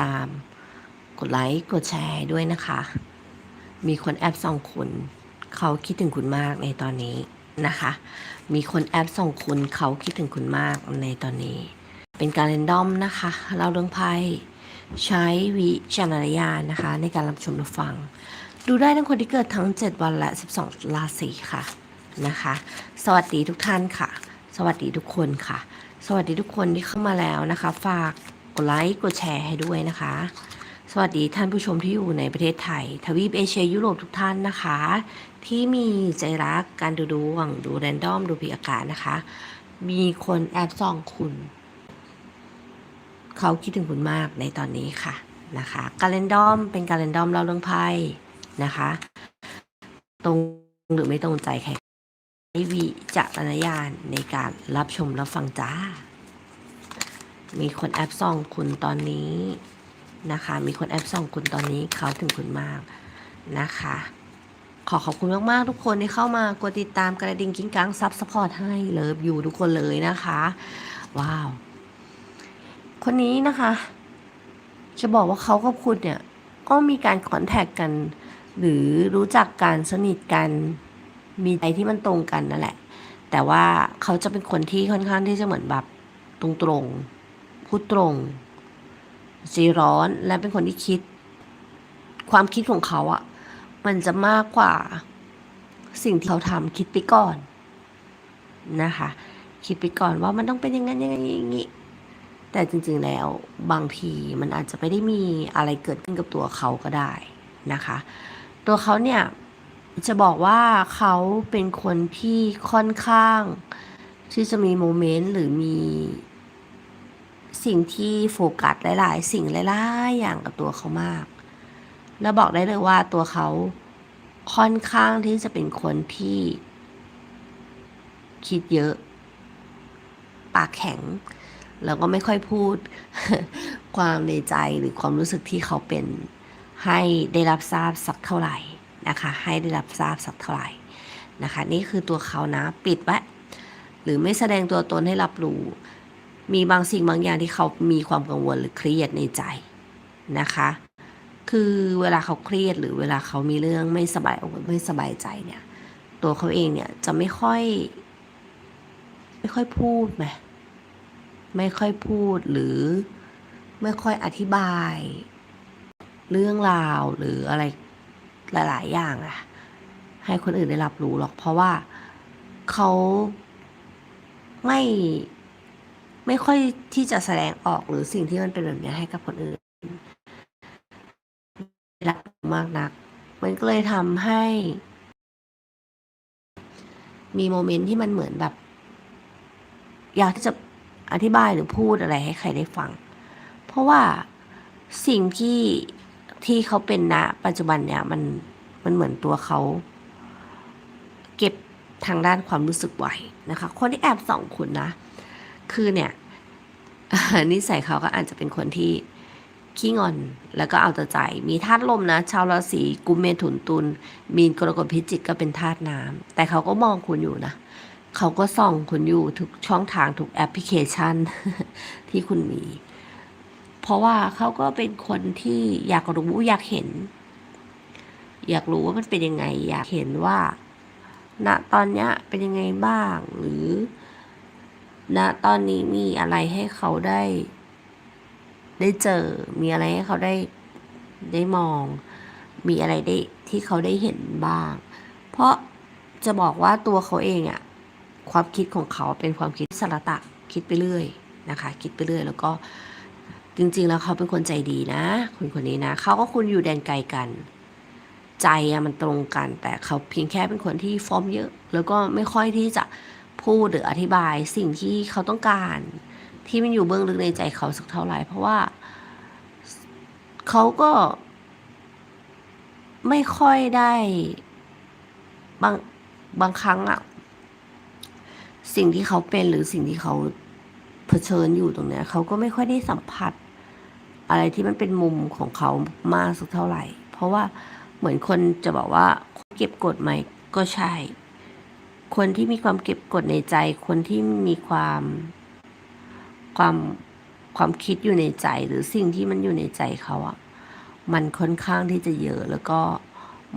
ตาม กดไลค์ กดแชร์ด้วยนะคะ มีคนแอบส่องคุณ เขาคิดถึงคุณมากในตอนนี้นะคะ มีคนแอบส่องคุณ เขาคิดถึงคุณมากในตอนนี้ เป็นการเรนดอมนะคะเราเรื่องไพ่ใช้วิจารณญาณนะคะ ในการรับชมรับฟัง ดูได้ทั้งคนที่เกิดทั้ง 7 วันและ 12 ราศีค่ะนะคะ สวัสดีทุกท่านค่ะ สวัสดีทุกคนค่ะ สวัสดีทุกคนที่เข้ามาแล้วนะคะ ฝาก ดไลค์ กดแชร์ให้ด้วยนะคะ สวัสดีท่านผู้ชมที่อยู่ในประเทศไทย ทวีปเอเชียยุโรปทุกท่านนะคะ ที่มีใจรักการดูดวง ดูแรนดอม ดูผีอากาศนะคะ มีคนแอบส่องคุณ เขาคิดถึงคุณมากในตอนนี้ค่ะนะคะ การเรนดอมเป็นการเรนดอมเล่าเรื่องไพ่นะคะ ตรงหรือไม่ตรงใจใครใช้วิจารณญาณในการรับชมรับฟังจ้า มีคนแอบส่องคุณตอนนี้นะคะ มีคนแอบส่องคุณตอนนี้เขาถึงคุณมากนะคะ ขอขอบคุณมากๆทุกคนที่เข้ามากดติดตามกระดิ่งกิ้งกังซับสปอร์ตให้เลิฟอยู่ทุกคนเลยนะคะ ว้าว คนนี้นะคะ จะบอกว่าเขากับคุณเนี่ย ก็มีการคอนแทคกัน หรือรู้จักกันสนิทกันมีใจที่มันตรงกันนั่นแหละ แต่ว่าเขาจะเป็นคนที่ค่อนข้างที่จะเหมือนแบบตรงๆ พูดตรงจีร้อนและเป็นคนที่คิด ความคิดของเขาอะมันจะมากกว่าสิ่งที่เขาทำคิดไปก่อนนะคะ คิดไปก่อนว่ามันต้องเป็นอย่างนั้นอย่างนี้อย่างนี้แต่จริงๆแล้วบางทีมันอาจจะไม่ได้มีอะไรเกิดขึ้นกับตัวเขาก็ได้นะคะ ตัวเขาเนี่ยจะบอกว่าเขาเป็นคนที่ค่อนข้างที่จะมีโมเมนต์หรือมี สิ่งที่โฟกัสหลาย ๆ สิ่งหลายๆอย่างกับตัวเขามาก แล้วบอกได้เลยว่าตัวเขาค่อนข้างที่จะเป็นคนที่ คิดเยอะ ปากแข็ง แล้วก็ไม่ค่อยพูด ความในใจหรือความรู้สึกที่เขาเป็นให้ได้รับทราบสักเท่าไหร่นะคะ ให้ได้รับทราบสักเท่าไหร่นะคะ นี่คือตัวเขานะ ปิดไว้หรือไม่แสดงตัวตนให้รับรู้ มีบางสิ่งบางอย่างที่เขามีความกังวลหรือเครียดในใจนะคะ คือเวลาเขาเครียดหรือเวลาเขามีเรื่องไม่สบายอกไม่สบายใจเนี่ย ตัวเขาเองเนี่ยจะไม่ค่อย ไม่ค่อยพูดไหมไม่ค่อยพูดหรือไม่ค่อยอธิบาย เรื่องราวหรืออะไรหลาย ๆ อย่างอะให้คนอื่นได้รับรู้หรอก เพราะว่าเขาไม่ ไม่ค่อยที่จะแสดงออกหรือสิ่งที่มันเป็นแบบนี้ให้กับคนอื่นรักมากนัก มันก็เลยทำให้ มีโมเมนต์ที่มันเหมือนแบบ อยากที่จะอธิบายหรือพูดอะไรให้ใครได้ฟัง เพราะว่าสิ่งที่ที่เขาเป็นณปัจจุบันเนี่ยมันมันเหมือนตัวเขา เก็บทางด้านความรู้สึกไว้นะคะ คนที่แอบส่องคุณนะ คือเนี่ยนิสัยเขาก็อาจจะเป็นคนที่ขี้งอนแล้วก็เอาแต่ใจ มีธาตุลมนะ ชาวราศีกุมเมถุนตุลมีนกรกฎพิจิกก็เป็นธาตุน้ำแต่เขาก็มองคุณอยู่นะ เขาก็ส่องคุณอยู่ทุกช่องทางทุกแอปพลิเคชันที่คุณมี เพราะว่าเขาก็เป็นคนที่อยากรู้อยากเห็น อยากรู้ว่ามันเป็นยังไง อยากเห็นว่าณตอนเนี้ยเป็นยังไงบ้างหรือ ณตอนนี้มีอะไรให้เขาได้ ได้เจอ มีอะไรให้เขาได้ได้มอง มีอะไรได้ที่เขาได้เห็นบ้าง เพราะจะบอกว่าตัวเขาเองอะความคิดของเขาเป็นความคิดสารตะคิดไปเรื่อยนะคะ คิดไปเรื่อย แล้วก็จริง ๆ แล้วเขาเป็นคนใจดีนะคนคนนี้นะเขาก็คุณอยู่แดนไกลกัน ใจอะมันตรงกัน แต่เขาเพียงแค่เป็นคนที่ฟอร์มเยอะ แล้วก็ไม่ค่อยที่จะ พูดหรืออธิบายสิ่งที่เขาต้องการ ที่มันอยู่เบื้องลึกในใจเขาสักเท่าไหร่เพราะว่าเขาก็ไม่ค่อยได้บางบางครั้งอะสิ่งที่เขาเป็นหรือสิ่งที่เขาเผชิญอยู่ตรงเนี้ยเขาก็ไม่ค่อยได้สัมผัส อะไรที่มันเป็นมุมของเขามากสักเท่าไหร่ เพราะว่าเหมือนคนจะบอกว่าเก็บกดไหมก็ใช่ คนที่มีความเก็บกดในใจ คนที่มีความความความคิดอยู่ในใจหรือสิ่งที่มันอยู่ในใจเขาอะมันค่อนข้างที่จะเยอะแล้วก็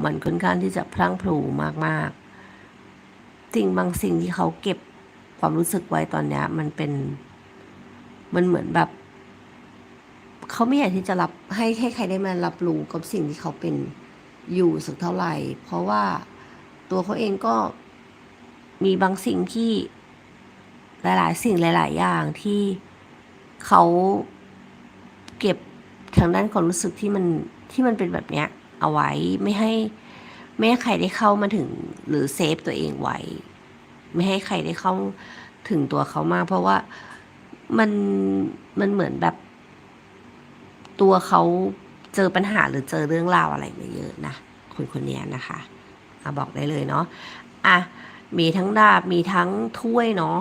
มันค่อนข้างที่จะพลั้งพลูมากๆ สิ่งบางสิ่งที่เขาเก็บความรู้สึกไว้ตอนเนี้ย มันเป็นมันเหมือนแบบเขาไม่อยากที่จะรับให้ให้ใครได้มารับรู้กับสิ่งที่เขาเป็นอยู่สักเท่าไหร่ เพราะว่าตัวเขาเองก็ มีบางสิ่งที่หลายๆ สิ่งหลาย ๆ อย่างที่เขาเก็บทางด้านความรู้สึกที่มันที่มันเป็นแบบเนี้ยเอาไว้ไม่ให้ไม่ให้ใครได้เข้ามาถึงหรือเซฟตัวเองไว้ ไม่ให้ใครได้เข้าถึงตัวเขามาก เพราะว่ามันมันเหมือนแบบตัวเขาเจอปัญหาหรือเจอเรื่องราวอะไรมาเยอะนะคนคนนี้นะคะอะบอกได้เลยเนาะอะ มีทั้งดาบมีทั้งถ้วยเนาะ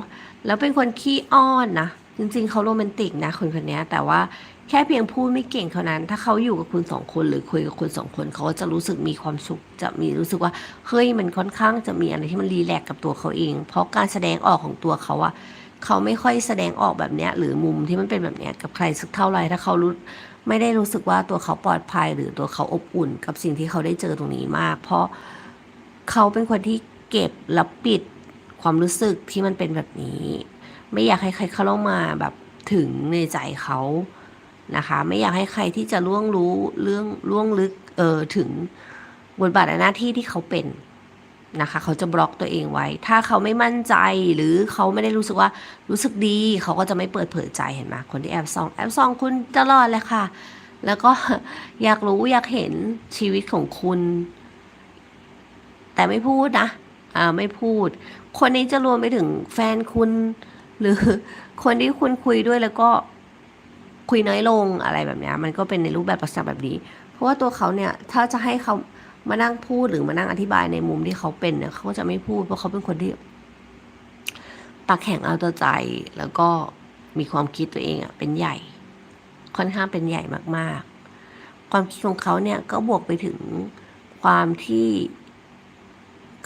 แล้วเป็นคนขี้อ้อนนะจริงๆเขาโรแมนติกนะคนคนนี้แต่ว่าแค่เพียงพูดไม่เก่งเท่านั้น ถ้าเขาอยู่กับคุณสองคนหรือคุยกับคุณสองคนเขาก็จะรู้สึกมีความสุข จะมีรู้สึกว่าเฮ้ยมันค่อนข้างจะมีอะไรที่มันรีแลกซ์กับตัวเขาเอง เพราะการแสดงออกของตัวเขาอะเขาไม่ค่อยแสดงออกแบบเนี้ยหรือมุมที่มันเป็นแบบเนี้ยกับใครสักเท่าไหร่ถ้าเขารู้ไม่ได้รู้สึกว่าตัวเขาปลอดภัย หรือตัวเขาอบอุ่น กับสิ่งที่เขาได้เจอตรงนี้มาก เพราะเขาเป็นคนที่ เก็บและปิดความรู้สึกที่มันเป็นแบบนี้ ไม่อยากให้ใครเข้ามาแบบถึงในใจเขานะคะ ไม่อยากให้ใครที่จะล่วงรู้เรื่องล่วงลึกเออถึงบทบาทและหน้าที่ที่เขาเป็นนะคะ เขาจะบล็อกตัวเองไว้ ถ้าเขาไม่มั่นใจหรือเขาไม่ได้รู้สึกว่ารู้สึกดี เขาก็จะไม่เปิดเผยใจเห็นไหมคนที่แอบซอง แอบซองคุณตลอดเลยค่ะ แล้วก็อยากรู้อยากเห็นชีวิตของคุณ แต่ไม่พูดนะ ไม่พูด คนนี้จะรวมไปถึงแฟนคุณ หรือคนที่คุณคุยด้วยแล้วก็คุยน้อยลงอะไรแบบนี้มันก็เป็นในรูปแบบลักษณะแบบนี้ เพราะว่าตัวเขาเนี่ยถ้าจะให้เขามานั่งพูดหรือมานั่งอธิบายในมุมที่เขาเป็นเนี่ยเขาก็จะไม่พูดเพราะเขาเป็นคนที่ปากแข็งเอาตัวใจแล้วก็มีความคิดตัวเองอะเป็นใหญ่ ค่อนข้างเป็นใหญ่มากๆ ความคิดของเขาเนี่ยก็บวกไปถึงความที่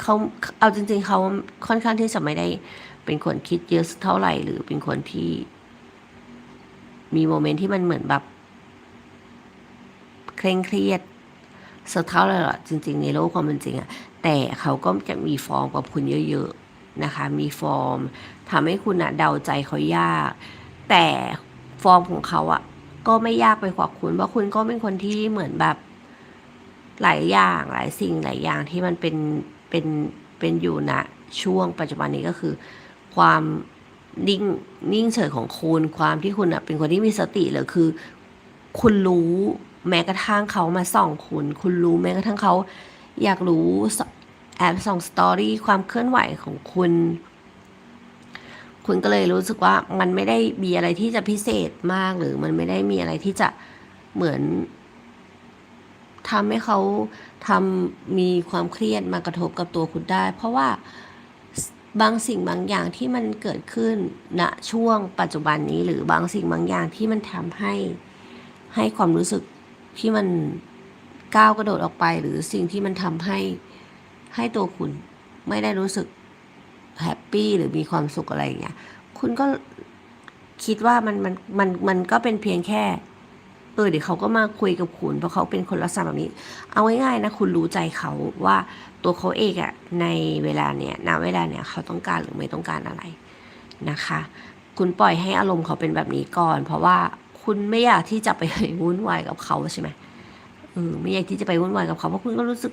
เขาเอาจริง ๆเขาค่อนข้างที่จะไม่ได้เป็นคนคิดเยอะเท่าไหร่ หรือเป็นคนที่ มีโมเมนต์ที่มันเหมือนแบบ เคร่งเครียดสักเท่าไหร่หรอจริง ๆ ในโลกความเป็นจริงอะแต่เขาก็จะมีฟอร์มกับคุณเยอะๆนะคะ มีฟอร์มทำให้คุณอะเดาใจเขายาก แต่ฟอร์มของเขาอะก็ไม่ยากไปกว่าคุณเพราะคุณก็เป็นคนที่เหมือนแบบหลายอย่างหลายสิ่งหลายอย่างที่มันเป็น เป็นเป็นอยู่ณช่วงปัจจุบันนี้ก็คือ ความนิ่งนิ่งเฉยของคุณความที่คุณอะเป็นคนที่มีสติเลยคือ คุณรู้แม้กระทั่งเขามาส่องคุณ คุณรู้แม้กระทั่งเขาอยากรู้แอบส่องสตอรี่ความเคลื่อนไหวของคุณ คุณก็เลยรู้สึกว่ามันไม่ได้มีอะไรที่จะพิเศษมากหรือมันไม่ได้มีอะไรที่จะเหมือน ทำให้เขาทำมีความเครียดมากระทบกับตัวคุณได้ เพราะว่าบางสิ่งบางอย่างที่มันเกิดขึ้นณช่วงปัจจุบันนี้หรือบางสิ่งบางอย่างที่มันทำให้ให้ความรู้สึกที่มันก้าวกระโดดออกไป หรือสิ่งที่มันทำให้ให้ตัวคุณไม่ได้รู้สึกแฮปปี้หรือมีความสุขอะไรอย่างเงี้ย คุณก็คิดว่ามันมันมันมันก็เป็นเพียงแค่ เออเดี๋ยวเขาก็มาคุยกับคุณเพราะเขาเป็นคนลักษณะแบบนี้ เอาง่ายๆนะคุณรู้ใจเขาว่าตัวเขาเองอะในเวลาเนี้ยณเวลาเนี้ยเขาต้องการหรือไม่ต้องการอะไรนะคะ คุณปล่อยให้อารมณ์เขาเป็นแบบนี้ก่อน เพราะว่าคุณไม่อยากที่จะไปวุ่นวายกับเขาใช่ไหมเออไม่อยากที่จะไปวุ่นวายกับเขาเพราะคุณก็รู้สึก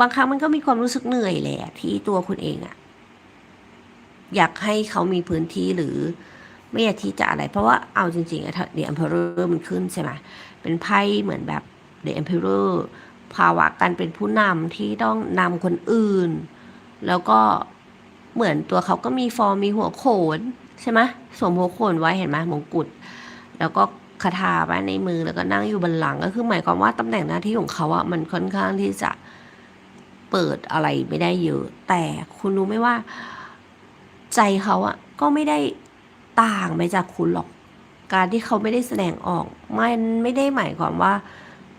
บางครั้งมันก็มีความรู้สึกเหนื่อยแหละที่ตัวคุณเองอะอยากให้เขามีพื้นที่หรือ ไม่อยากที่จะอะไร เพราะว่าเอาจริงๆอะเดอะ e อ p เ r อร์มันขึ้นใช่ไหมเป็นไพ่เหมือนแบบเดอะ e อ p เ r อร์ภาวะการเป็นผู้นำที่ต้องนำคนอื่น แล้วก็เหมือนตัวเขาก็มีฟอร์มมีหัวโขนใช่ไหมสวมหัวโขนไว้เห็นไหมมงกุฎแล้วก็คาถาไว้ในมือแล้วก็นั่งอยู่บนหลังก็คือหมายความว่าตำแหน่งหน้าที่ของเขาอะมันค่อนข้างที่จะเปิดอะไรไม่ได้เยอะ แต่คุณรู้ไหมว่า ใจเขาอะก็ไม่ได้ ต่างไปจากคุณหรอก การที่เขาไม่ได้แสดงออกมันไม่ได้หมายความว่า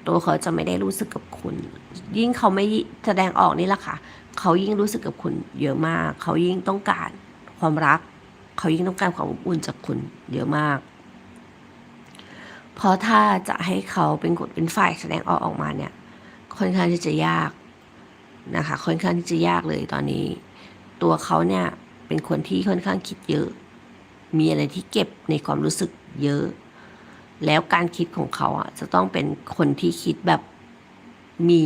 ตัวเขาจะไม่ได้รู้สึกกับคุณ ยิ่งเขาไม่แสดงออกนี่แหละค่ะ เขายิ่งรู้สึกกับคุณเยอะมาก เขายิ่งต้องการความรัก เขายิ่งต้องการความอบอุ่นจากคุณเยอะมาก เพราะถ้าจะให้เขาเป็นกฎเป็นฝ่ายแสดงออกออกมาเนี่ย ค่อนข้างที่จะยากนะคะ ค่อนข้างที่จะยากเลยตอนนี้ ตัวเขาเนี่ยเป็นคนที่ค่อนข้างคิดเยอะ มีอะไรที่เก็บในความรู้สึกเยอะ แล้วการคิดของเขาอะจะต้องเป็นคนที่คิดแบบมี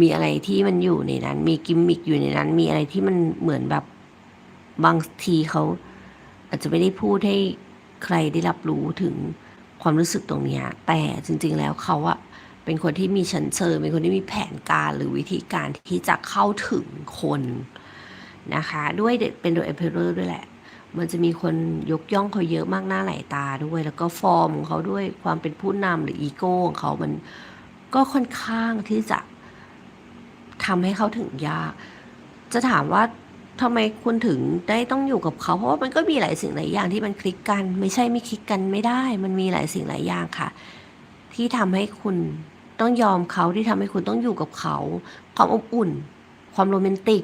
มีอะไรที่มันอยู่ในนั้น มีกิมมิคอยู่ในนั้น มีอะไรที่มันเหมือนแบบบางทีเขาอาจจะไม่ได้พูดให้ใครได้รับรู้ถึงความรู้สึกตรงนี้แต่จริง ๆ แล้วเขาอะเป็นคนที่มีชั้นเชิญเป็นคนที่มีแผนการหรือวิธีการที่จะเข้าถึงคนนะคะ ด้วยเป็นโดยเอเพอร์ด้วยแหละ มันจะมีคนยกย่องเขาเยอะมากหน้าหลายตาด้วย แล้วก็ฟอร์มของเขาด้วยความเป็นผู้นำหรืออีโก้ของเขามันก็ค่อนข้างที่จะทำให้เขาถึงยาก จะถามว่าทำไมคุณถึงได้ต้องอยู่กับเขา เพราะว่ามันก็มีหลายสิ่งหลายอย่างที่มันคลิกกัน ไม่ใช่ไม่คลิกกันไม่ได้ มันมีหลายสิ่งหลายอย่างค่ะ ที่ทำให้คุณต้องยอมเขาที่ทำให้คุณต้องอยู่กับเขา ความอบอุ่น ความโรแมนติก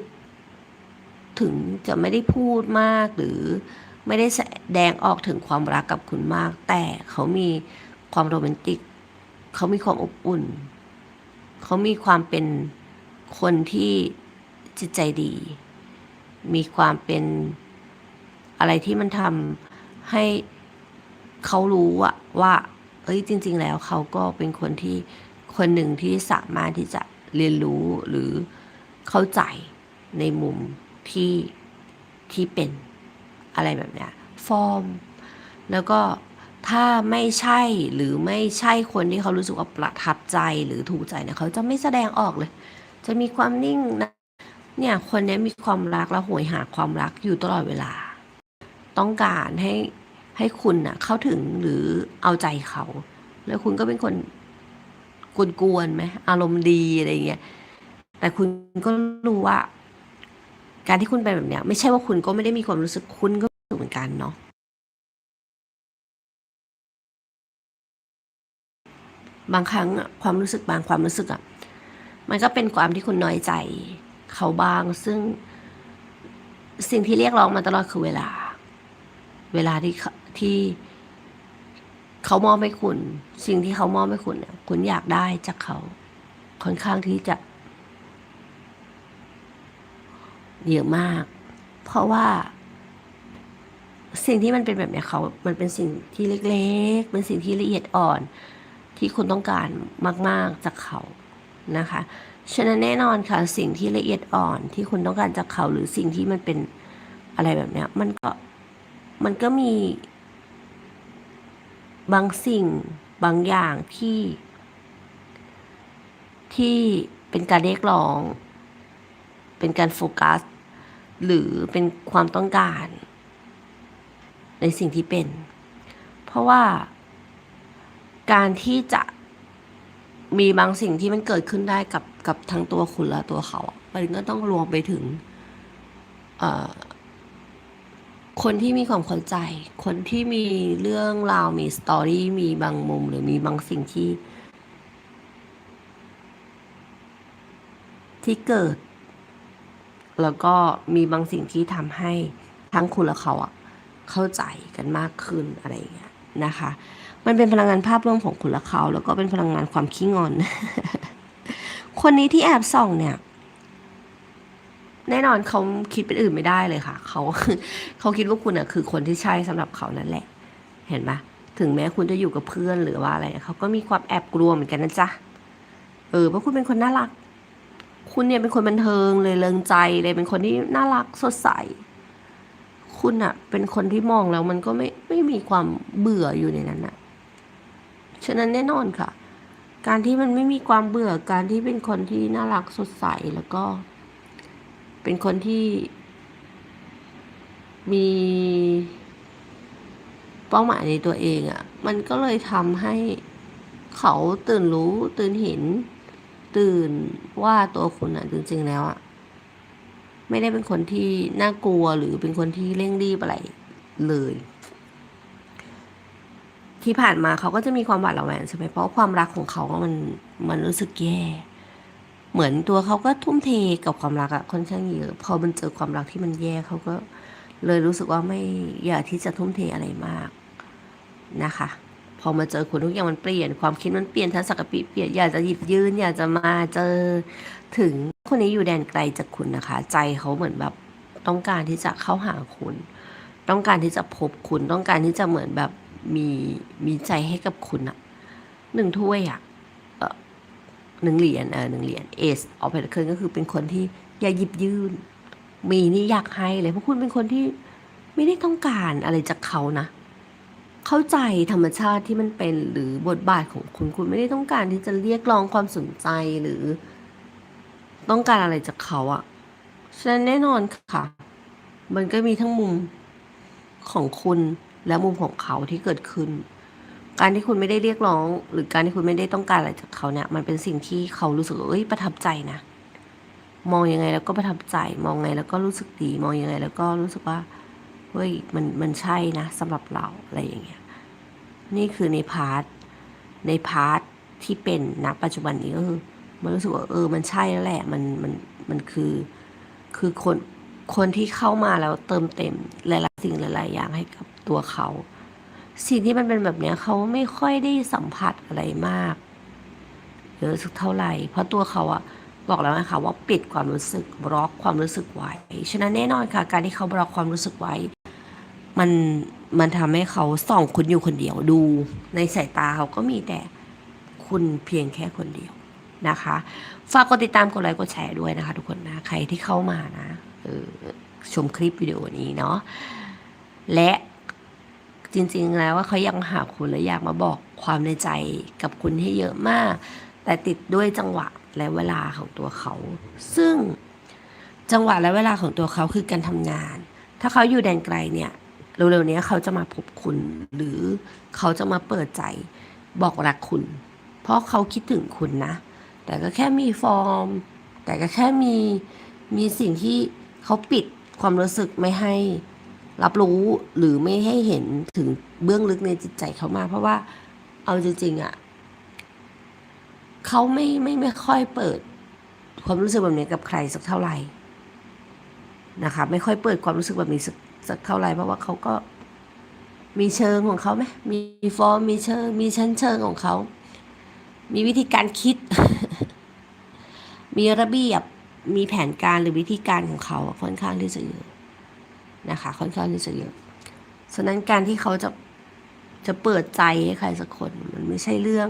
ถึงจะไม่ได้พูดมากหรือไม่ได้แสดงออกถึงความรักกับคุณมาก แต่เขามีความโรแมนติก เขามีความอบอุ่น เขามีความเป็นคนที่จิตใจดี มีความเป็นอะไรที่มันทำให้เขารู้อะว่า เอ้ยจริง ๆ แล้วเขาก็เป็นคนที่คนหนึ่งที่สามารถที่จะเรียนรู้หรือเข้าใจในมุม ที่ที่เป็นอะไรแบบเนี้ยฟอร์ม แล้วก็ถ้าไม่ใช่หรือไม่ใช่คนที่เขารู้สึกว่าประทับใจหรือถูกใจเนี่ยเขาจะไม่แสดงออกเลย จะมีความนิ่งนะเนี่ยคนนี้มีความรักแล้วโหยหาความรักอยู่ตลอดเวลา ต้องการให้ให้คุณน่ะเข้าถึงหรือเอาใจเขา แล้วคุณก็เป็นคนกวนๆไหมอารมณ์ดีอะไรเงี้ยแต่คุณก็รู้ว่า การที่คุณเป็นแบบเนี้ยไม่ใช่ว่าคุณก็ไม่ได้มีความรู้สึกคุณก็รู้เหมือนกันเนาะบางครั้งอะความรู้สึกบางความรู้สึกอะมันก็เป็นความที่คุณน้อยใจ เขาบางซึ่ง สิ่งที่เรียกร้องมาตลอดคือเวลา เวลาที่เขาที่เขามอบให้คุณ สิ่งที่เขามอบให้คุณเนี่ยคุณอยากได้จากเขาค่อนข้างที่จะ เยอะมาก เพราะว่า สิ่งที่มันเป็นแบบเนี้ยเขา มันเป็นสิ่งที่เล็กๆ เป็นสิ่งที่ละเอียดอ่อน ที่คุณต้องการมาก ๆจากเขานะคะ ฉะนั้นแน่นอนค่ะ สิ่งที่ละเอียดอ่อนที่คุณต้องการจากเขา หรือสิ่งที่มันเป็นอะไรแบบเนี้ย มันก็มันก็มี บางสิ่งบางอย่างที่ที่เป็นการเรียกร้อง เป็นการโฟกัส หรือเป็นความต้องการ ในสิ่งที่เป็น เพราะว่า การที่จะมีบางสิ่งที่มันเกิดขึ้นได้กับกับทั้งตัวคุณและตัวเขา มันก็ต้องรวมไปถึงคนที่มีความเข้าใจ คนที่มีเรื่องราว มีสตอรี่ มีบางมุม หรือมีบางสิ่งที่ ที่เกิด แล้วก็มีบางสิ่งที่ทำให้ทั้งคุณและเขาอะเข้าใจกันมากขึ้นอะไรอย่างเงี้ยนะคะ มันเป็นพลังงานภาพรวมของคุณและเขา แล้วก็เป็นพลังงานความขี้งอน คนนี้ที่แอบส่องเนี่ย แน่นอนเขาคิดเป็นอื่นไม่ได้เลยค่ะ เขาเขาคิดว่าคุณอะคือคนที่ใช่สำหรับเขานั่นแหละ เห็นไหมถึงแม้คุณจะอยู่กับเพื่อนหรือว่าอะไรเขาก็มีความแอบกลัวเหมือนกันนะจ๊ะเออเพราะคุณเป็นคนน่ารัก คุณเนี่ยเป็นคนบันเทิงเลยเริงใจเลยเป็นคนที่น่ารักสดใส คุณอะเป็นคนที่มองแล้วมันก็ไม่ไม่มีความเบื่ออยู่ในนั้นอะฉะนั้นแน่นอนค่ะ การที่มันไม่มีความเบื่อการที่เป็นคนที่น่ารักสดใสแล้วก็ เป็นคนที่ มีเป้าหมายในตัวเองอะ่ะ มันก็เลยทำให้เขาตื่นรู้ตื่นเห็น ตื่นว่าตัวคุณอะ่ะจริงๆแล้วอะไม่ได้เป็นคนที่น่ากลัวหรือเป็นคนที่เร่งรีบอะไรเลย ที่ผ่านมาเขาก็จะมีความหวาดระแวงใช่ไหมเพราะความรักของเขามันมันรู้สึกแย่ เหมือนตัวเขาก็ทุ่มเทกับความรักอะค่อนข้างเยอะพอมันเจอความรักที่มันแย่เขาก็เลยรู้สึกว่าไม่อยากที่จะทุ่มเทอะไรมากนะคะ พอมาเจอคุณทุกอย่างมันเปลี่ยน ความคิดมันเปลี่ยนทัศนคติเปลี่ยนอยากจะหยิบยืนอยากจะมาเจอถึงคนนี้อยู่แดนไกลจากคุณนะคะ ใจเขาเหมือนแบบต้องการที่จะเข้าหาคุณ ต้องการที่จะพบคุณต้องการที่จะเหมือนแบบมีมีใจให้กับคุณอะหนึ่งถ้วยอะเอ่อหนึ่งเหรียญเออหนึ่งเหรียญเอสออฟเพนเคิลก็คือเป็นคนที่อยากหยิบยื่น มีนี่อยากให้เลยเพราะคุณเป็นคนที่ไม่ได้ต้องการอะไรจากเขานะ เข้าใจธรรมชาติที่มันเป็นหรือบทบาทของคุณคุณไม่ได้ต้องการที่จะเรียกร้องความสนใจหรือ ต้องการอะไรจากเขาอะฉะนั้นแน่นอนค่ะ มันก็มีทั้งมุมของคุณและมุมของเขาที่เกิดขึ้น การที่คุณไม่ได้เรียกร้อง หรือการที่คุณไม่ได้ต้องการอะไรจากเขาเนี่ย มันเป็นสิ่งที่เขารู้สึกเอ้ยประทับใจนะ มองยังไงแล้วก็ประทับใจ มองไงแล้วก็รู้สึกดี มองยังไงแล้วก็รู้สึกว่า เฮ้ยมันมันใช่นะสำหรับเราอะไรอย่างเงี้ยนี่คือในพาร์ทในพาร์ทที่เป็นณปัจจุบันนี้ก็คือมันรู้สึกว่าเออมันใช่แล้วแหละมันมันมันคือคือคนคนที่เข้ามาแล้วเติมเต็มหลายๆสิ่งหลาย ๆ อย่างให้กับตัวเขาสิ่งที่มันเป็นแบบเนี้ยเขาไม่ค่อยได้สัมผัสอะไรมากเยอะสักเท่าไหร่ เพราะตัวเขาอะบอกแล้วนะคะว่าปิดความรู้สึกบล็อกความรู้สึกไว้ฉะนั้นแน่นอนค่ะ การที่เขาบล็อกความรู้สึกไว้ มันมันทำให้เขาส่องคุณอยู่คนเดียวดู ในสายตาเขาก็มีแต่คุณเพียงแค่คนเดียวนะคะ ฝากกดติดตามกดไลค์กดแชร์ด้วยนะคะ ทุกคนนะใครที่เข้ามานะออชมคลิปวิดีโอนี้เนาะและจริงๆแล้วว่าเขายังหาคุณและอยากมาบอกความในใจกับคุณให้เยอะมาก แต่ติดด้วยจังหวะและเวลาของตัวเขา ซึ่งจังหวะและเวลาของตัวเขาคือการทำงาน ถ้าเขาอยู่แดนไกลเนี่ย เร็วๆนี้เขาจะมาพบคุณ หรือเขาจะมาเปิดใจบอกรักคุณ เพราะเขาคิดถึงคุณนะ แต่ก็แค่มีฟอร์ม แต่ก็แค่มีมีสิ่งที่เขาปิดความรู้สึกไม่ให้รับรู้หรือไม่ให้เห็นถึงเบื้องลึกในจิตใจเขามาก เพราะว่าเอาจริงๆอะ่ะเขาไม่ไม่ไม่ค่อยเปิด ความรู้สึกแบบนี้กับใครสักเท่าไหร่ นะคะ ไม่ค่อยเปิดความรู้สึกแบบนี้สักสักเท่าไหร่เพราะว่าเขาก็มีเชิงของเขาไหมมีฟอร์มมีเชิง มีชั้นเชิงของเขา มีวิธีการคิด มีระเบียบมีแผนการหรือวิธีการของเขาค่อนข้างที่จะเยอะนะคะ ค่อนข้างที่จะเยอะฉะนั้นการที่เขาจะจะเปิดใจให้ใครสักคน มันไม่ใช่เรื่อง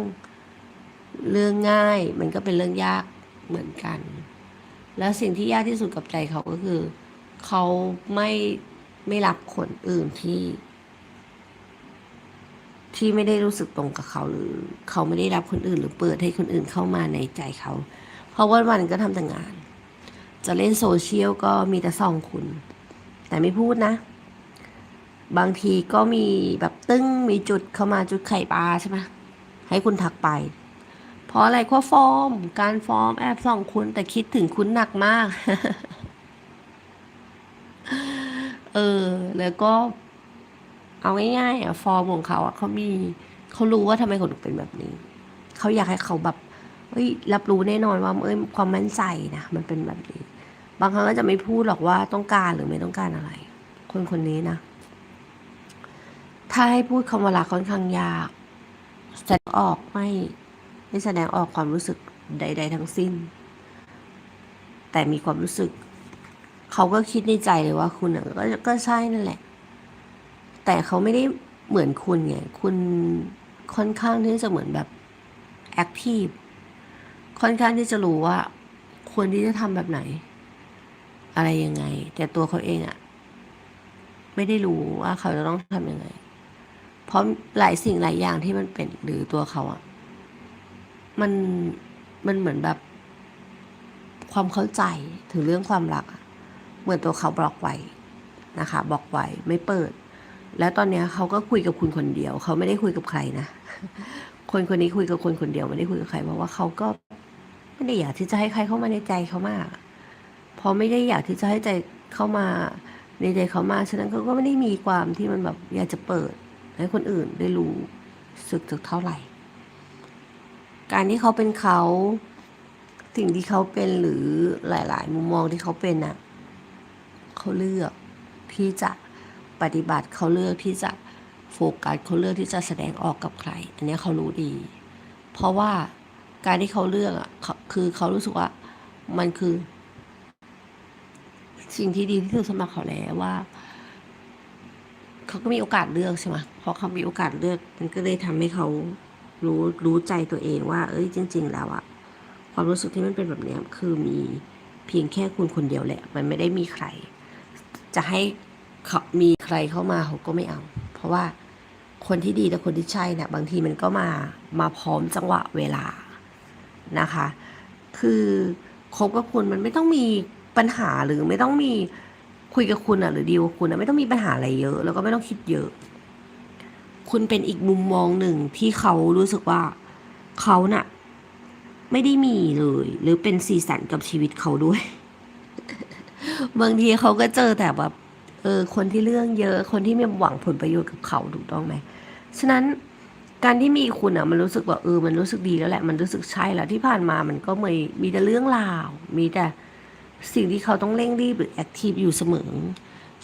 เรื่องง่าย มันก็เป็นเรื่องยากเหมือนกัน แล้วสิ่งที่ยากที่สุดกับใจเขาก็คือ เขาไม่ไม่รับคนอื่นที่ ที่ไม่ได้รู้สึกตรงกับเขาหรือ เขาไม่ได้รับคนอื่น หรือเปิดให้คนอื่นเข้ามาในใจเขา เพราะว่าวันก็ทำแต่งาน จะเล่นโซเชียลก็มีแต่ส่องคุณ แต่ไม่พูดนะ บางทีก็มีแบบตึ้งมีจุดเข้ามาจุดไข่ปลาใช่ไหมให้คุณทักไป เพราะอะไรเพราะฟอร์ม การฟอร์มแอบส่องคุณแต่คิดถึงคุณหนักมาก เออ แล้วก็ เอาง่ายๆอะฟอร์มของเขาอะเขามีเขารู้ว่าทำไมคนถึงเป็นแบบนี้ เขาอยากให้เขาแบบเฮ้ยรับรู้แน่นอนว่าเอ้ยความมั่นใจนะมันเป็นแบบนี้ บางครั้งก็จะไม่พูดหรอกว่าต้องการหรือไม่ต้องการอะไร คนคนนี้นะ ถ้าให้พูดคำว่ารักค่อนข้างยากแสดงออกไม่ไม่แสดงออกความรู้สึกใด ๆ ทั้งสิ้น แต่มีความรู้สึก เขาก็คิดในใจเลยว่าคุณอะก็ก็ใช่นั่นแหละ แต่เขาไม่ได้เหมือนคุณไง คุณค่อนข้างที่จะเหมือนแบบแอคทีฟ ค่อนข้างที่จะรู้ว่า ควรที่จะทำแบบไหน อะไรยังไง แต่ตัวเขาเองอะไม่ได้รู้ว่าเขาจะต้องทำยังไง เพราะหลายสิ่งหลายอย่างที่มันเป็นหรือตัวเขาอะมันมันเหมือนแบบความเข้าใจถึงเรื่องความรักอะ เหมือนตัวเขาบล็อกไว้นะคะบล็อกไว้ไม่เปิด แล้วตอนนี้เขาก็คุยกับคุณคนเดียว เขาไม่ได้คุยกับใครนะ คนคนนี้คุยกับคนคนเดียวไม่ได้คุยกับใครเพราะว่าเขาก็ไม่ได้อยากที่จะให้ใครเข้ามาในใจเขามากพราะไม่ได้อยากที่จะให้ใจเข้ามาในใจเขามากฉะนั้นเขาก็ไม่ได้มีความที่มันแบบอยากจะเปิด ให้คนอื่นได้รู้สึกถึกเท่าไหร่ การที่เขาเป็นเขาสิ่งที่เขาเป็นหรือหลาย ๆ มุมมองที่เขาเป็นน่ะ เขาเลือกที่จะปฏิบัติเขาเลือกที่จะโฟกัสเขาเลือกที่จะแสดงออกกับใคร อันนี้เขารู้ดี เพราะว่าการที่เขาเลือกอะคือเขารู้สึกว่ามันคือ สิ่งที่ดีที่สุดสำหรับเขาแล้วว่าเขาก็มีโอกาสเลือกใช่ไหมเพราะเขามีโอกาสเลือกมันก็เลยทำให้เขารู้รู้ใจตัวเองว่า เอ้ยจริง ๆ แล้วอะความรู้สึกที่มันเป็นแบบนี้คือมีเพียงแค่คุณคนเดียวแหละ มันไม่ได้มีใคร จะให้เขามีใครเข้ามาเขาก็ไม่เอา เพราะว่าคนที่ดีและคนที่ใช่เนี่ยบางทีมันก็มามาพร้อมจังหวะเวลานะคะ คือคบกับคุณมันไม่ต้องมีปัญหาหรือไม่ต้องมีคุยกับคุณอะหรือดีลกับคุณอะไม่ต้องมีปัญหาอะไรเยอะ แล้วก็ไม่ต้องคิดเยอะ คุณเป็นอีกมุมมองหนึ่งที่เขารู้สึกว่าเขาน่ะไม่ได้มีเลย หรือเป็นสีสันกับชีวิตเขาด้วย บางทีเขาก็เจอแต่แบบเออคนที่เรื่องเยอะ คนที่ไมีหวังผลประโยชน์กับเขาถูกต้องไหมฉะนั้นการที่มีคุณอะมันรู้สึกว่าเออมันรู้สึกดีแล้วแหละ มันรู้สึกใช่แล้วที่ผ่านมามันก็มีมีแต่เรื่องราว มีแต่สิ่งที่เขาต้องเร่งรีบหรือแอคทีฟอยู่เสมอ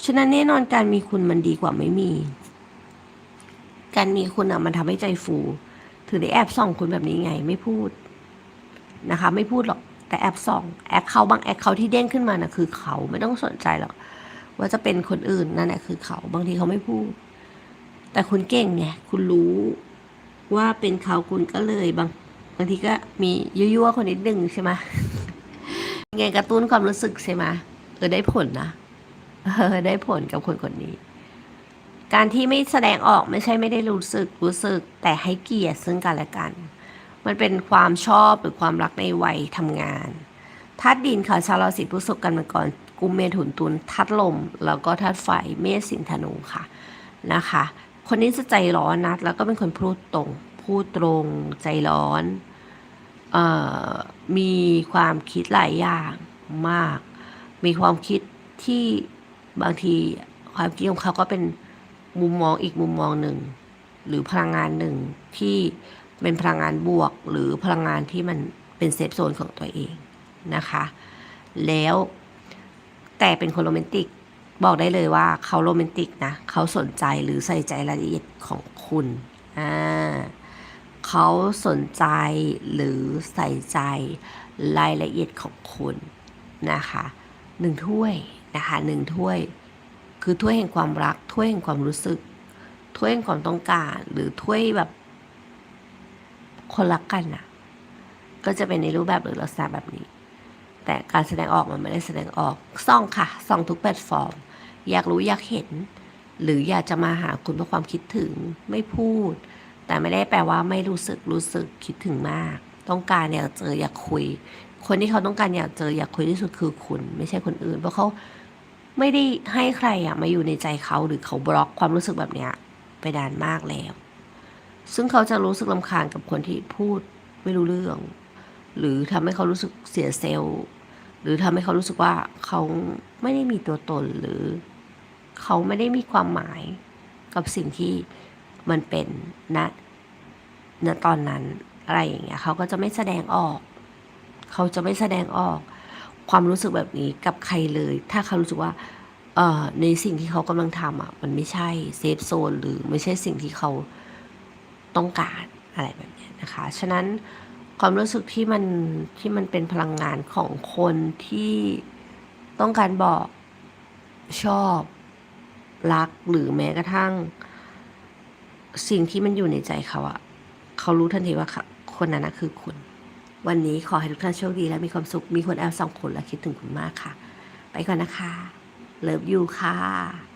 ฉะนั้นแน่นอนการมีคุณมันดีกว่าไม่มี การมีคุณอะมันทำให้ใจฟู ถึงได้แอบส่องคุณแบบนี้ไงไม่พูดนะคะ ไม่พูดหรอก แต่แอบส่องแอคเขาบางแอคเขาที่เด้งขึ้นมาน่ะคือเขาไม่ต้องสนใจหรอกว่าจะเป็นคนอื่นนั่นแหละคือเขาบางทีเขาไม่พูด แต่คุณเก่งไงคุณรู้ว่าเป็นเขาคุณก็เลยบางบางทีก็มียั่วๆคนนิดนึงใช่ไหมไงกระตุ้นความรู้สึกใช่ไหมเออได้ผลนะเออได้ผลกับคนคนนี้ การที่ไม่แสดงออกไม่ใช่ไม่ได้รู้สึกรู้สึก แต่ให้เกียรติซึ่งกันและกัน มันเป็นความชอบหรือความรักในวัยทำงานธาตุดินค่ะชาวราศีพฤษภกันมาก่อนกุมเมถุนตุลธาตุลม แล้วก็ธาตุไฟเมษสิงห์ธนูค่ะนะคะ คนนี้จะใจร้อนนะแล้วก็เป็นคนพูดตรง พูดตรงใจร้อนออมีความคิดหลายอย่างมาก มีความคิดที่บางทีความคิดของเขาก็เป็นมุมมองอีกมุมมองหนึ่ง หรือพลังงานหนึ่งที่ เป็นพลังงานบวกหรือพลังงานที่มันเป็นเซฟโซนของตัวเองนะคะ แล้วแต่เป็นคนโรแมนติกบอกได้เลยว่าเขาโรแมนติกนะเขาสนใจหรือใส่ใจรายละเอียดของคุณอ่าเขาสนใจหรือใส่ใจรายละเอียดของคุณนะคะหนึ่งถ้วยนะคะหนึ่งถ้วย คือถ้วยแห่งความรักถ้วยแห่งความรู้สึกถ้วยแห่งความต้องการ หรือถ้วยแบบ คนรักกันน่ะ ก็จะเป็นในรูปแบบหรือลักษณะแบบนี้ แต่การแสดงออกมันไม่ได้แสดงออกซ่องค่ะซ่องทุกแพลตฟอร์ม อยากรู้อยากเห็น หรืออยากจะมาหาคุณเพราะความคิดถึงไม่พูด แต่ไม่ได้แปลว่าไม่รู้สึกรู้สึกคิดถึงมาก ต้องการอยากเจออยากคุย คนที่เขาต้องการอยากเจออยากคุยที่สุดคือคุณ ไม่ใช่คนอื่น เพราะเขาไม่ได้ให้ใครอะมาอยู่ในใจเขาหรือเขาบล็อกความรู้สึกแบบเนี้ยไปนานมากแล้ว ซึ่งเขาจะรู้สึกลำคาญกับคนที่พูดไม่รู้เรื่อง หรือทำให้เขารู้สึกเสียเซลล์ หรือทำให้เขารู้สึกว่าเขาไม่ได้มีตัวตนหรือ เขาไม่ได้มีความหมายกับสิ่งที่มันเป็นณณตอนนั้นอะไรอย่างเงี้ยเขาก็จะไม่แสดงออก เขาจะไม่แสดงออก ความรู้สึกแบบนี้กับใครเลย ถ้าเขารู้สึกว่าเอ่อในสิ่งที่เขากำลังทำอะมันไม่ใช่เซฟโซนหรือไม่ใช่สิ่งที่เขา ต้องการอะไรแบบนี้นะคะ ฉะนั้นความรู้สึกที่มันที่มันเป็นพลังงานของคนที่ต้องการบอกชอบรักหรือแม้กระทั่ง สิ่งที่มันอยู่ในใจเขาอะเขารู้ทันทีว่าค่ะคนนั้นนะคือคุณ วันนี้ขอให้ทุกท่านโชคดีและมีความสุขมีคนแอบสองคนและคิดถึงคุณมากค่ะ ไปก่อนนะคะ เลิฟยูค่ะ